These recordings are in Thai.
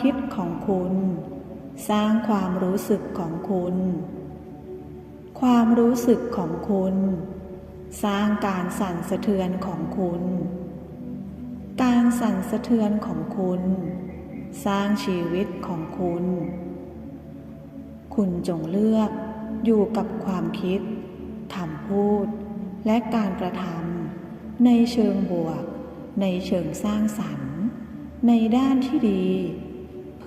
คิดของคุณ สร้างความรู้สึกของคุณ ความรู้สึกของคุณ สร้างการสั่นสะเทือนของคุณ การสั่นสะเทือนของคุณ สร้างชีวิตของคุณ คุณจงเลือกอยู่กับความคิดคำพูด และการกระทำในเชิงบวก ในเชิงสร้างสรรค์ ในด้านที่ดี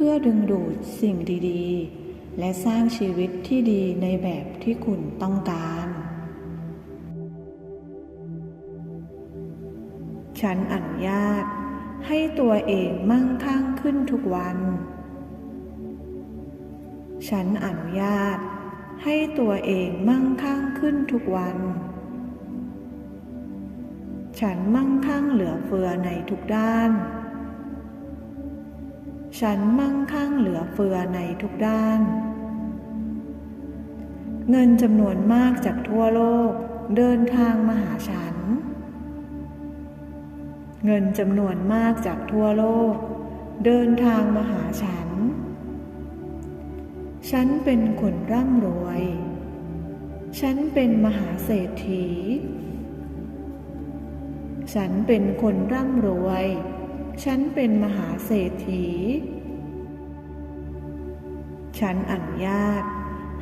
พื่อดึงดูดสิ่งดีๆ และสร้างชีวิตที่ดีในแบบที่คุณต้องการ ฉันอนุญาตให้ตัวเองมั่งคั่งขึ้นทุกวัน ฉันอนุญาตให้ตัวเองมั่งคั่งขึ้นทุกวัน ฉันมั่งคั่งเหลือเฟือในทุกด้าน ฉันมั่งคั่งเหลือเฟือในทุกด้าน เงินจำนวนมากจากทั่วโลกเดินทางมาหาฉัน เงินจำนวนมากจากทั่วโลก เดินทางมาหาฉัน ฉันเป็นคนร่ำรวย ฉันเป็นมหาเศรษฐี ฉันเป็นคนร่ำรวย ฉันเป็นมหาเศรษฐี ฉันอนุญาต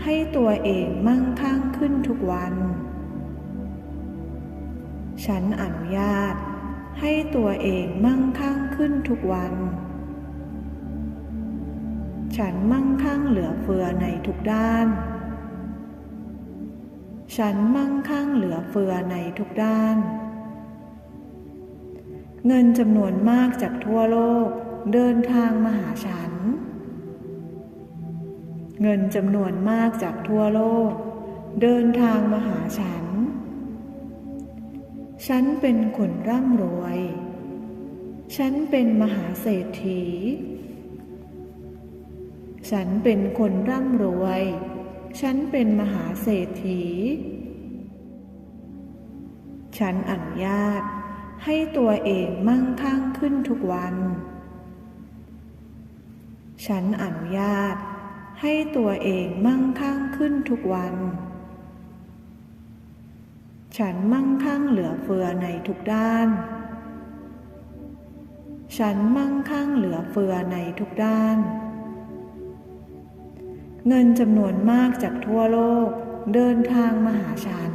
ให้ตัวเองมั่งคั่งขึ้นทุกวัน ฉันอนุญาตให้ตัวเองมั่งคั่งขึ้นทุกวัน ฉันมั่งคั่งเหลือเฟือในทุกด้าน ฉันมั่งคั่งเหลือเฟือในทุกด้าน เงินจำนวนมากจากทั่วโลกเดินทางมาหาฉัน เงินจำนวนมากจากทั่วโลก เดินทางมาหาฉัน ฉันเป็นคนร่ำรวย ฉันเป็นมหาเศรษฐี ฉันเป็นคนร่ำรวย ฉันเป็นมหาเศรษฐี ฉันอนุญาต ให้ตัวเองมั่งคั่งขึ้นทุกวัน ฉันอนุญาตให้ตัวเองมั่งคั่งขึ้นทุกวัน ฉันมั่งคั่งเหลือเฟือในทุกด้าน ฉันมั่งคั่งเหลือเฟือในทุกด้าน เงินจำนวนมากจากทั่วโลกเดินทางมาหาฉัน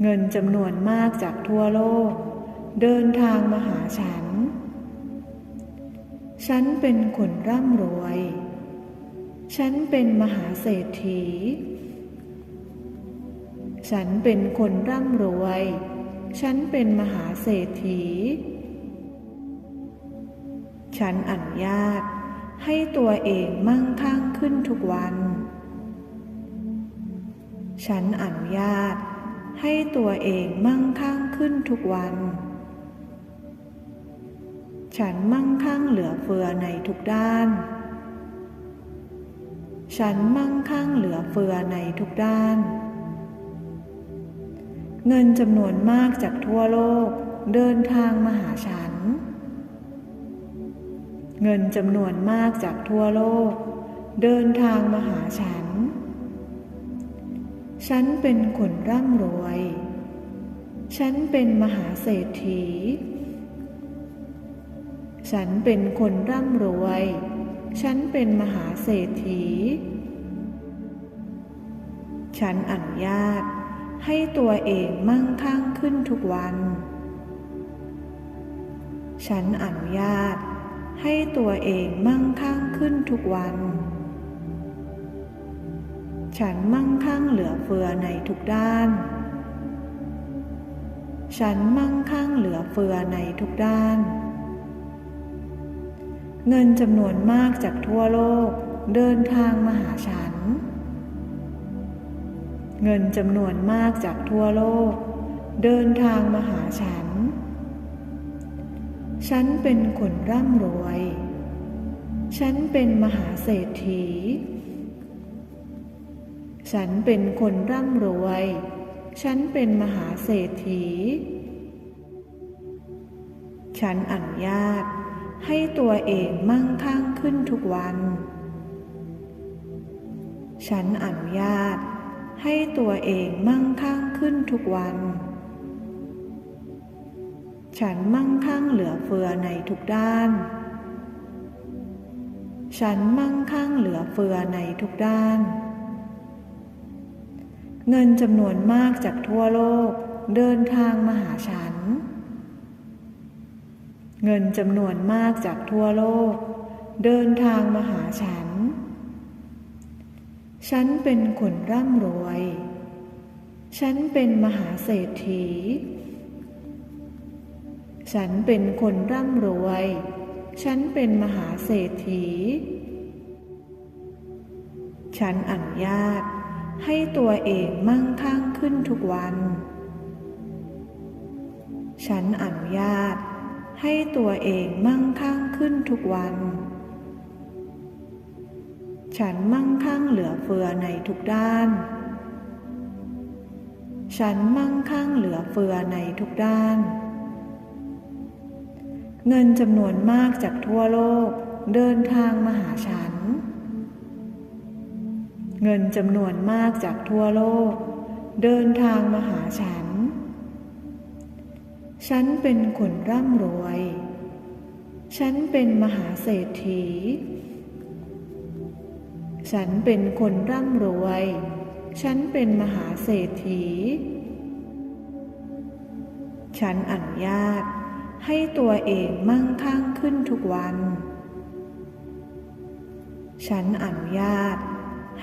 เงินจำนวนมากจากทั่วโลก เดินทางมาหาฉัน ฉันเป็นคนร่ำรวย ฉันเป็นมหาเศรษฐี ฉันเป็นคนร่ำรวย ฉันเป็นมหาเศรษฐี ฉันอนุญาตให้ตัวเองมั่งคั่งขึ้นทุกวัน ฉันอนุญาต ให้ตัวเองมั่งคั่งขึ้นทุกวัน ฉันมั่งคั่งเหลือเฟือในทุกด้าน ฉันมั่งคั่งเหลือเฟือในทุกด้าน เงินจำนวนมากจากทั่วโลกเดินทางมาหาฉัน เงินจำนวนมากจากทั่วโลก เดินทางมาหาฉัน ฉันเป็นคนร่ำรวย ฉันเป็นมหาเศรษฐี ฉันเป็นคนร่ำรวย ฉันเป็นมหาเศรษฐี ฉันอนุญาตให้ตัวเองมั่งคั่งขึ้นทุกวัน ฉันอนุญาตให้ตัวเองมั่งคั่งขึ้นทุกวัน ฉันมั่งคั่งเหลือเฟือในทุกด้าน ฉันมั่งคั่งเหลือเฟือในทุกด้าน เงินจำนวนมากจากทั่วโลกเดินทางมาหาฉัน เงินจำนวนมากจากทั่วโลก เดินทางมาหาฉัน ฉันเป็นคนร่ำรวย ฉันเป็นมหาเศรษฐี ฉันเป็นคนร่ำรวย ฉันเป็นมหาเศรษฐี ฉันอนุญาตให้ตัวเองมั่งคั่งขึ้นทุกวัน ฉันอนุญาตให้ตัวเองมั่งคั่งขึ้นทุกวัน ฉันมั่งคั่งเหลือเฟือในทุกด้าน ฉันมั่งคั่งเหลือเฟือในทุกด้าน เงินจำนวนมากจากทั่วโลกเดินทางมาหาฉัน เงินจำนวนมากจากทั่วโลก เดินทางมาหาฉัน ฉันเป็นคนร่ำรวย ฉันเป็นมหาเศรษฐี ฉันเป็นคนร่ำรวย ฉันเป็นมหาเศรษฐี ฉันอนุญาต ให้ตัวเองมั่งคั่งขึ้นทุกวัน ฉันอนุญาตให้ตัวเองมั่งคั่งขึ้นทุกวัน ฉันมั่งคั่งเหลือเฟือในทุกด้าน ฉันมั่งคั่งเหลือเฟือในทุกด้าน เงินจำนวนมากจากทั่วโลกเดินทางมาหาฉัน เงินจำนวนมากจากทั่วโลก เดินทางมาหาฉัน ฉันเป็นคนร่ำรวย ฉันเป็นมหาเศรษฐี ฉันเป็นคนร่ำรวย ฉันเป็นมหาเศรษฐี ฉันอนุญาตให้ตัวเองมั่งคั่งขึ้นทุกวัน ฉันอนุญาต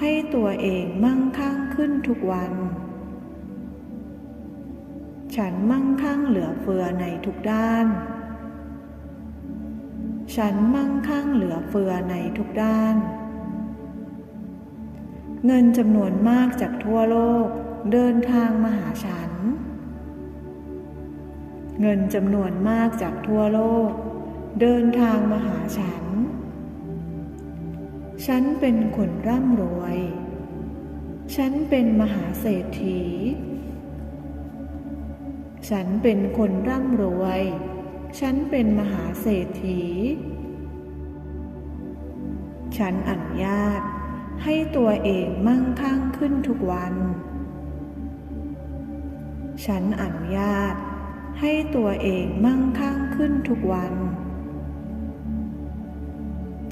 ให้ตัวเองมั่งคั่งขึ้นทุกวัน ฉันมั่งคั่งเหลือเฟือในทุกด้าน ฉันมั่งคั่งเหลือเฟือในทุกด้าน เงินจำนวนมากจากทั่วโลกเดินทางมาหาฉัน เงินจำนวนมากจากทั่วโลก เดินทางมาหาฉัน ฉันเป็นคนร่ำรวย ฉันเป็นมหาเศรษฐี ฉันเป็นคนร่ำรวย ฉันเป็นมหาเศรษฐี ฉันอนุญาตให้ตัวเองมั่งคั่งขึ้นทุกวัน ฉันอนุญาตให้ตัวเองมั่งคั่งขึ้นทุกวัน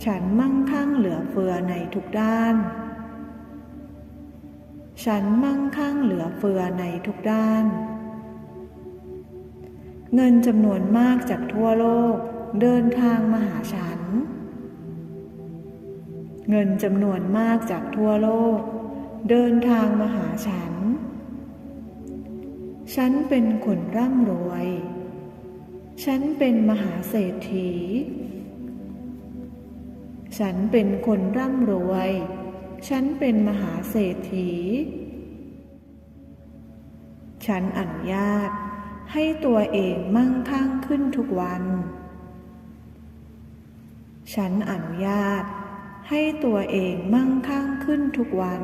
ฉันมั่งคั่งเหลือเฟือในทุกด้าน ฉันมั่งคั่งเหลือเฟือในทุกด้าน เงินจำนวนมากจากทั่วโลกเดินทางมาหาฉัน เงินจำนวนมากจากทั่วโลก เดินทางมาหาฉัน ฉันเป็นคนร่ำรวย ฉันเป็นมหาเศรษฐี ฉันเป็นคนร่ำรวย ฉันเป็นมหาเศรษฐี ฉันอนุญาตให้ตัวเองมั่งคั่งขึ้นทุกวัน ฉันอนุญาตให้ตัวเองมั่งคั่งขึ้นทุกวัน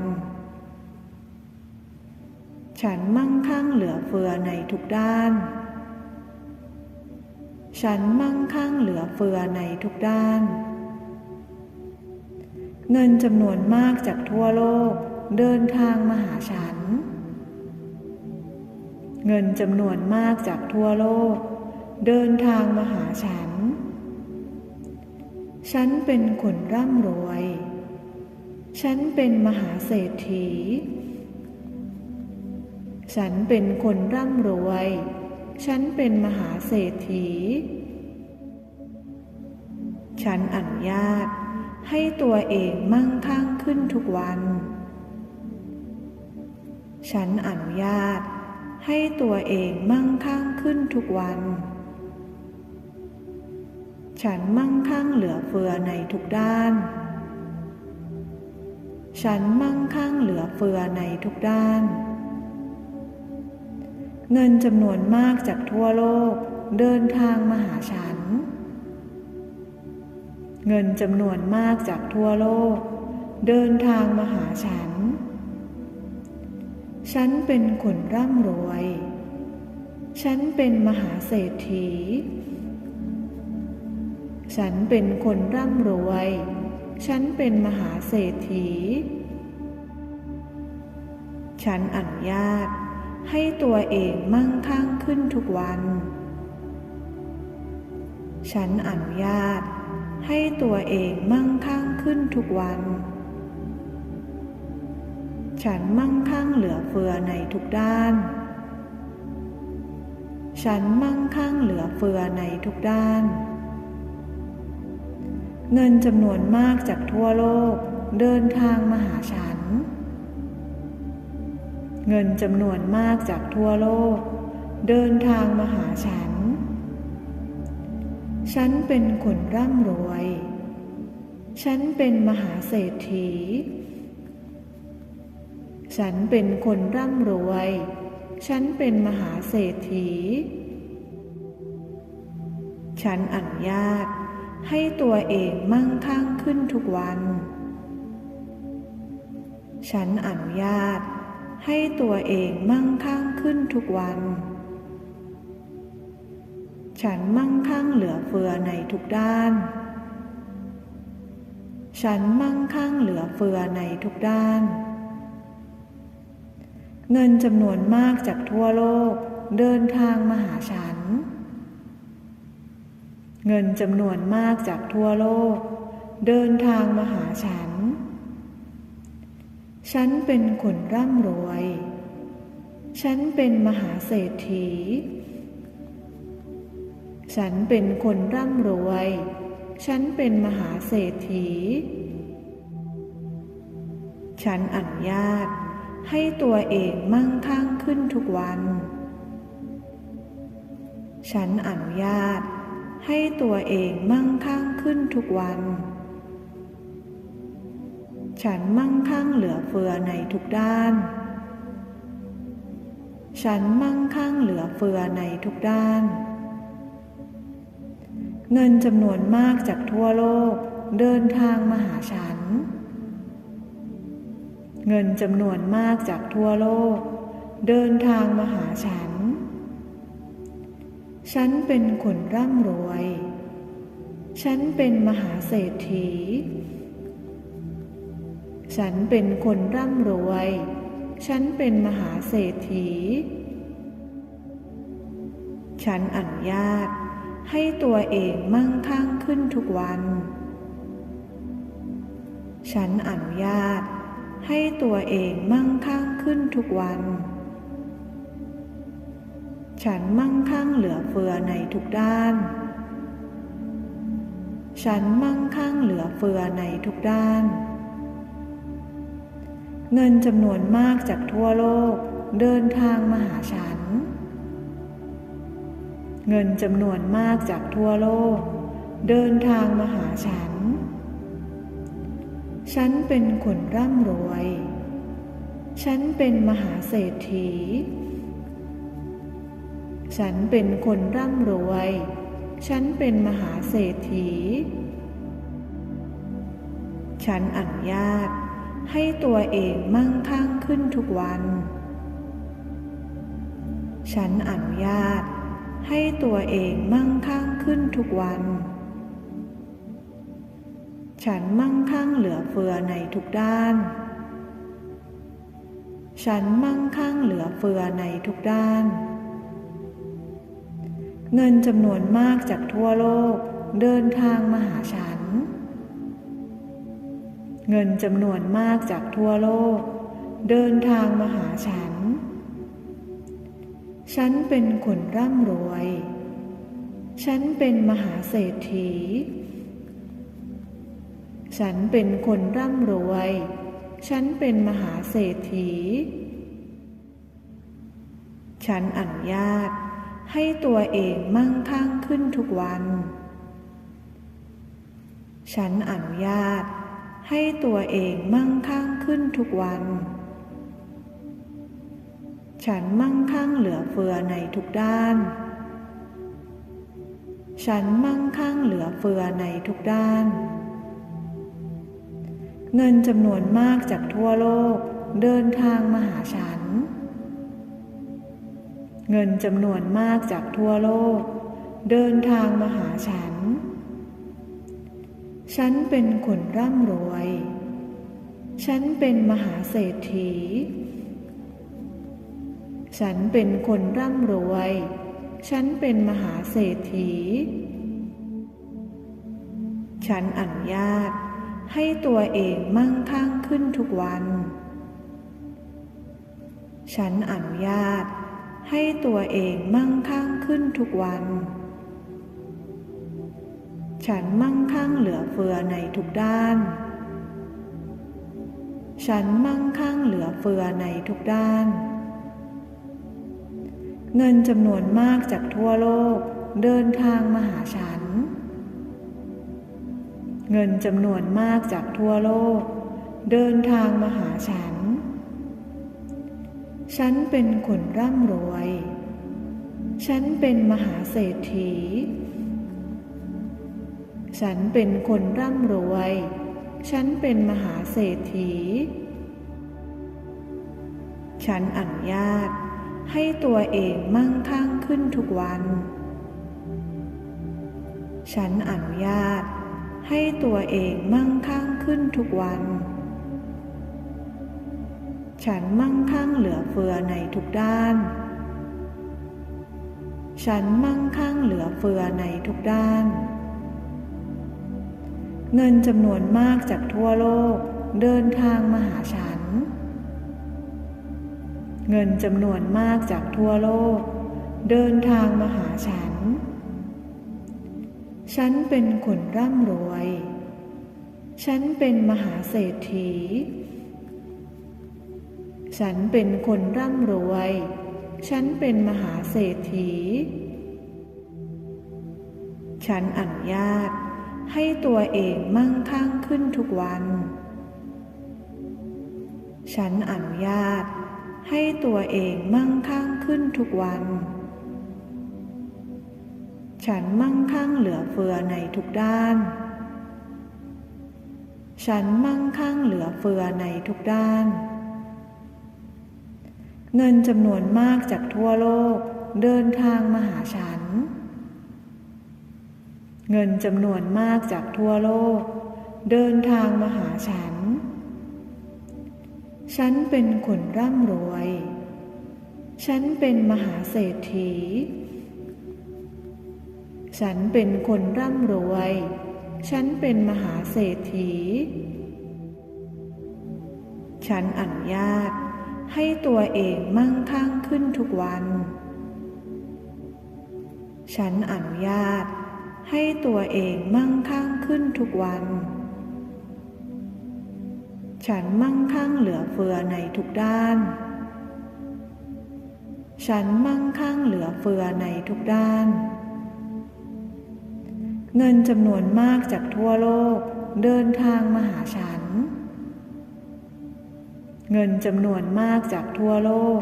ฉันมั่งคั่งเหลือเฟือในทุกด้าน ฉันมั่งคั่งเหลือเฟือในทุกด้าน เงินจำนวนมากจากทั่วโลกเดินทางมาหาฉัน เงินจำนวนมากจากทั่วโลก เดินทางมาหาฉัน ฉันเป็นคนร่ำรวย ฉันเป็นมหาเศรษฐี ฉันเป็นคนร่ำรวย ฉันเป็นมหาเศรษฐี ฉันอนุญาต ให้ตัวเองมั่งคั่งขึ้นทุกวัน ฉันอนุญาตให้ตัวเองมั่งคั่งขึ้นทุกวัน ฉันมั่งคั่งเหลือเฟือในทุกด้าน ฉันมั่งคั่งเหลือเฟือในทุกด้าน เงินจำนวนมากจากทั่วโลกเดินทางมาหาฉัน เงินจำนวนมากจากทั่วโลก เดินทางมาหาฉัน ฉันเป็นคนร่ำรวย ฉันเป็นมหาเศรษฐี ฉันเป็นคนร่ำรวย ฉันเป็นมหาเศรษฐี ฉันอนุญาตให้ตัวเองมั่งคั่งขึ้นทุกวัน ฉันอนุญาต ให้ตัวเองมั่งคั่งขึ้นทุกวัน ฉันมั่งคั่งเหลือเฟือในทุกด้าน ฉันมั่งคั่งเหลือเฟือในทุกด้าน เงินจำนวนมากจากทั่วโลกเดินทางมาหาฉัน เงินจำนวนมากจากทั่วโลก เดินทางมาหาฉัน ฉันเป็นคนร่ำรวย ฉันเป็นมหาเศรษฐี ฉันเป็นคนร่ำรวย ฉันเป็นมหาเศรษฐี ฉันอนุญาตให้ตัวเองมั่งคั่งขึ้นทุกวัน ฉันอนุญาตให้ตัวเองมั่งคั่งขึ้นทุกวัน ฉันมั่งคั่งเหลือเฟือในทุกด้าน ฉันมั่งคั่งเหลือเฟือในทุกด้าน เงินจำนวนมากจากทั่วโลกเดินทางมาหาฉัน เงินจำนวนมากจากทั่วโลก เดินทางมาหาฉัน ฉันเป็นคนร่ำรวย ฉันเป็นมหาเศรษฐี ฉันเป็นคนร่ำรวย ฉันเป็นมหาเศรษฐี ฉันอนุญาตให้ตัวเองมั่งคั่งขึ้นทุกวัน ฉันอนุญาตให้ตัวเองมั่งคั่งขึ้นทุกวัน ฉันมั่งคั่งเหลือเฟือในทุกด้าน ฉันมั่งคั่งเหลือเฟือในทุกด้าน เงินจำนวนมากจากทั่วโลกเดินทางมาหาฉัน เงินจำนวนมากจากทั่วโลก เดินทางมาหาฉัน ฉันเป็นคนร่ำรวย ฉันเป็นมหาเศรษฐี ฉันเป็นคนร่ำรวย ฉันเป็นมหาเศรษฐี ฉันอนุญาต ให้ตัวเองมั่งคั่งขึ้นทุกวัน ฉันอนุญาตให้ตัวเองมั่งคั่งขึ้นทุกวัน ฉันมั่งคั่งเหลือเฟือในทุกด้าน ฉันมั่งคั่งเหลือเฟือในทุกด้าน เงินจำนวนมากจากทั่วโลกเดินทางมาหาฉัน เงินจำนวนมากจากทั่วโลก เดินทางมาหาฉัน ฉันเป็นคนร่ำรวย ฉันเป็นมหาเศรษฐี ฉันเป็นคนร่ำรวย ฉันเป็นมหาเศรษฐี ฉันอนุญาตให้ตัวเองมั่งคั่งขึ้นทุกวัน ฉันอนุญาต ให้ตัวเองมั่งคั่งขึ้นทุกวัน ฉันมั่งคั่งเหลือเฟือในทุกด้าน ฉันมั่งคั่งเหลือเฟือในทุกด้าน เงินจำนวนมากจากทั่วโลกเดินทางมาหาฉัน เงินจำนวนมากจากทั่วโลก เดินทางมาหาฉัน ฉันเป็นคนร่ำรวย ฉันเป็นมหาเศรษฐี ฉันเป็นคนร่ำรวย ฉันเป็นมหาเศรษฐี ฉันอนุญาตให้ตัวเองมั่งคั่งขึ้นทุกวัน ฉันอนุญาตให้ตัวเองมั่งคั่งขึ้นทุกวัน ฉันมั่งคั่งเหลือเฟือในทุกด้าน ฉันมั่งคั่งเหลือเฟือในทุกด้าน เงินจำนวนมากจากทั่วโลกเดินทางมาหาฉัน เงินจำนวนมากจากทั่วโลก เดินทางมาหาฉัน ฉันเป็นคนร่ำรวย ฉันเป็นมหาเศรษฐี ฉันเป็นคนร่ำรวย ฉันเป็นมหาเศรษฐี ฉันอนุญาตให้ตัวเองมั่งคั่งขึ้นทุกวัน ฉันอนุญาตให้ตัวเองมั่งคั่งขึ้นทุกวัน ฉันมั่งคั่งเหลือเฟือในทุกด้าน ฉันมั่งคั่งเหลือเฟือในทุกด้าน เงินจำนวนมากจากทั่วโลกเดินทางมาหาฉัน เงินจำนวนมากจากทั่วโลก เดินทางมาหาฉัน ฉันเป็นคนร่ำรวย ฉันเป็นมหาเศรษฐี ฉันเป็นคนร่ำรวย ฉันเป็นมหาเศรษฐี ฉันอนุญาต ให้ตัวเองมั่งคั่งขึ้นทุกวัน ฉันอนุญาตให้ตัวเองมั่งคั่งขึ้นทุกวัน ฉันมั่งคั่งเหลือเฟือในทุกด้าน ฉันมั่งคั่งเหลือเฟือในทุกด้าน เงินจำนวนมากจากทั่วโลกเดินทางมาหาฉัน เงินจำนวนมากจากทั่วโลก เดินทางมาหาฉัน ฉันเป็นคนร่ำรวย ฉันเป็นมหาเศรษฐี ฉันเป็นคนร่ำรวย ฉันเป็นมหาเศรษฐี ฉันอนุญาตให้ตัวเองมั่งคั่งขึ้นทุกวัน ฉันอนุญาต ให้ตัวเองมั่งคั่งขึ้นทุกวัน ฉันมั่งคั่งเหลือเฟือในทุกด้าน ฉันมั่งคั่งเหลือเฟือในทุกด้าน เงินจำนวนมากจากทั่วโลกเดินทางมาหาฉัน เงินจำนวนมากจากทั่วโลก เดินทางมาหาฉัน ฉันเป็นคนร่ำรวย ฉันเป็นมหาเศรษฐี ฉันเป็นคนร่ำรวย ฉันเป็นมหาเศรษฐี ฉันอนุญาตให้ตัวเองมั่งคั่งขึ้นทุกวัน ฉันอนุญาตให้ตัวเองมั่งคั่งขึ้นทุกวัน ฉันมั่งคั่งเหลือเฟือในทุกด้าน ฉันมั่งคั่งเหลือเฟือในทุกด้าน เงินจำนวนมากจากทั่วโลกเดินทางมาหาฉัน เงินจำนวนมากจากทั่วโลก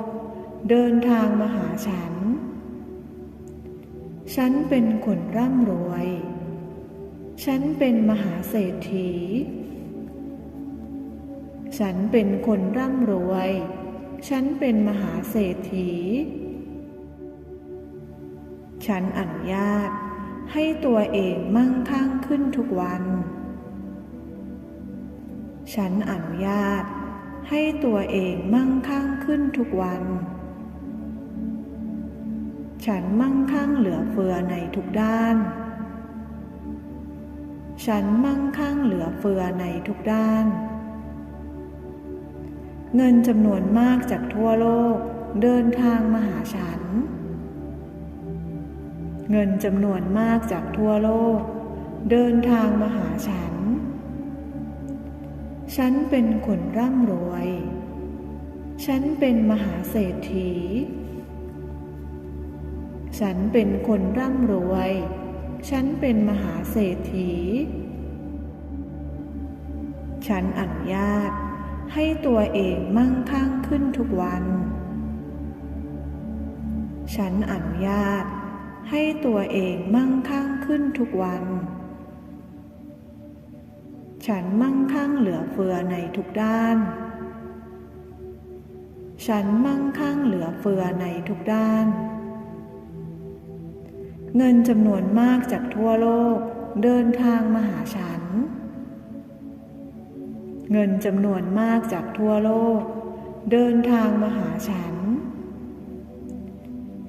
เดินทางมาหาฉัน ฉันเป็นคนร่ำรวย ฉันเป็นมหาเศรษฐี ฉันเป็นคนร่ำรวย ฉันเป็นมหาเศรษฐี ฉันอนุญาตให้ตัวเองมั่งคั่งขึ้นทุกวัน ฉันอนุญาตให้ตัวเองมั่งคั่งขึ้นทุกวัน ฉันมั่งคั่งเหลือเฟือในทุกด้าน ฉันมั่งคั่งเหลือเฟือในทุกด้าน เงินจำนวนมากจากทั่วโลกเดินทางมาหาฉัน เงินจำนวนมากจากทั่วโลก เดินทางมาหาฉัน ฉันเป็นคนร่ำรวย ฉันเป็นมหาเศรษฐี ฉันเป็นคนร่ำรวย ฉันเป็นมหาเศรษฐี ฉันอนุญาต ให้ตัวเองมั่งคั่งขึ้นทุกวัน ฉันอนุญาตให้ตัวเองมั่งคั่งขึ้นทุกวัน ฉันมั่งคั่งเหลือเฟือในทุกด้าน ฉันมั่งคั่งเหลือเฟือในทุกด้าน เงินจำนวนมากจากทั่วโลกเดินทางมาหาฉัน เงินจำนวนมากจากทั่วโลก เดินทางมาหาฉัน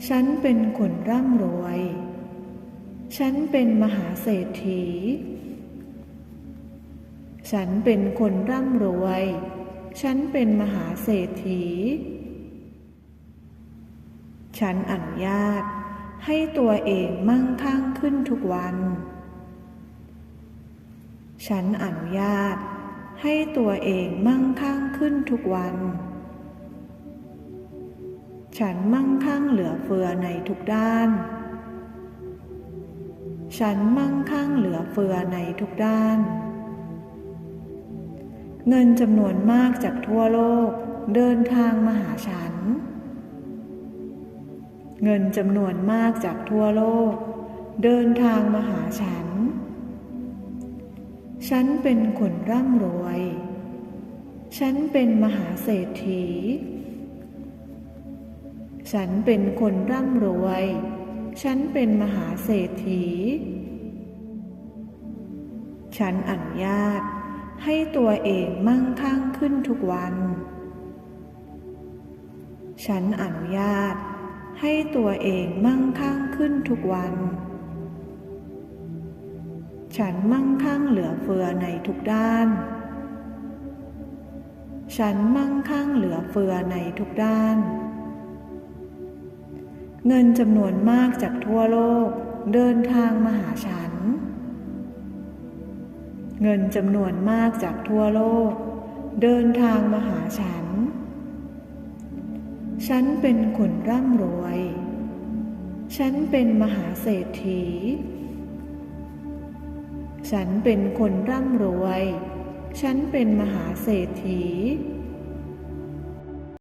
ฉันเป็นคนร่ำรวย ฉันเป็นมหาเศรษฐี ฉันเป็นคนร่ำรวย ฉันเป็นมหาเศรษฐี ฉันอนุญาตให้ตัวเองมั่งคั่งขึ้นทุกวัน ฉันอนุญาต ให้ตัวเองมั่งคั่งขึ้นทุกวัน ฉันมั่งคั่งเหลือเฟือในทุกด้าน ฉันมั่งคั่งเหลือเฟือในทุกด้าน เงินจำนวนมากจากทั่วโลกเดินทางมาหาฉัน เงินจำนวนมากจากทั่วโลก เดินทางมาหาฉัน ฉันเป็นคนร่ำรวย ฉันเป็นมหาเศรษฐี ฉันเป็นคนร่ำรวย ฉันเป็นมหาเศรษฐี ฉันอนุญาตให้ตัวเองมั่งคั่งขึ้นทุกวัน ฉันอนุญาตให้ตัวเองมั่งคั่งขึ้นทุกวัน ฉันมั่งคั่งเหลือเฟือในทุกด้าน ฉันมั่งคั่งเหลือเฟือในทุกด้าน เงินจำนวนมากจากทั่วโลกเดินทางมาหาฉัน เงินจำนวนมากจากทั่วโลก เดินทางมาหาฉัน ฉันเป็นคนร่ำรวย ฉันเป็นมหาเศรษฐี ฉันเป็นคนร่ำรวย ฉันเป็นมหาเศรษฐี